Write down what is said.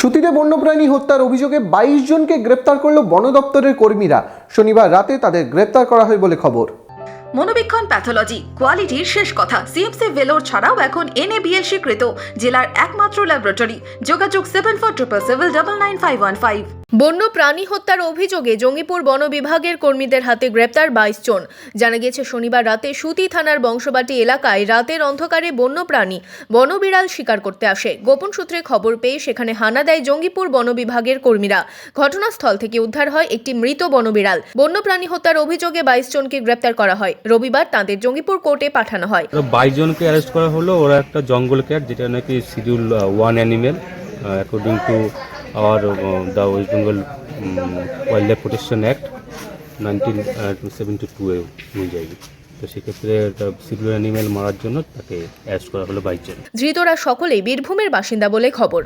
সুতিতে বন্যপ্রাণী হত্যার অভিযোগে বাইশ জনকে গ্রেপ্তার করল বন দপ্তরের কর্মীরা। শনিবার রাতে তাদের গ্রেপ্তার করা হয় বলে খবর। মনোবীক্ষণ প্যাথোলজি, কোয়ালিটির শেষ কথা। সিএমসি ভেলোর ছাড়াও এখন এনএবিএল স্বীকৃত জেলার একমাত্র ল্যাবরেটরি। যোগাযোগ seven four triple seven double nine five one five. বন্য প্রাণী হত্যার অভিযোগে জঙ্গিপুর বন বিভাগের কর্মীদের হাতে গ্রেপ্তার বাইশ জন। জানা গেছে শনিবার রাতে সুতি থানার বংশবাটি এলাকায় রাতের অন্ধকারে বন্য প্রাণী বনবিড়াল শিকার করতে আসে। গোপন সূত্রে খবর পেয়ে সেখানে হানা দেয় জঙ্গিপুর বন বিভাগের কর্মীরা। ঘটনাস্থল থেকে উদ্ধার হয় একটি মৃত বনবিড়াল। বন্য প্রাণী হত্যার অভিযোগে বাইশ জনকে গ্রেপ্তার করা হয়। রবিবার তাঁদের জঙ্গিপুর কোর্টে পাঠানো হয়। বাইশ জনকে অ্যারেস্ট করা হলো। ওরা একটা জঙ্গল ক্যাট, যেটা নাকি schedule one animal according to our the West Bengal wildlife protection act nineteen seventy two অনুযায়ী তো সেক্ষেত্রে সিভিল অ্যানিমেল মারার জন্য তাকে অ্যারেস্ট করা হলো জন ধৃতরা সকলেই বীরভূমের বাসিন্দা বলে খবর।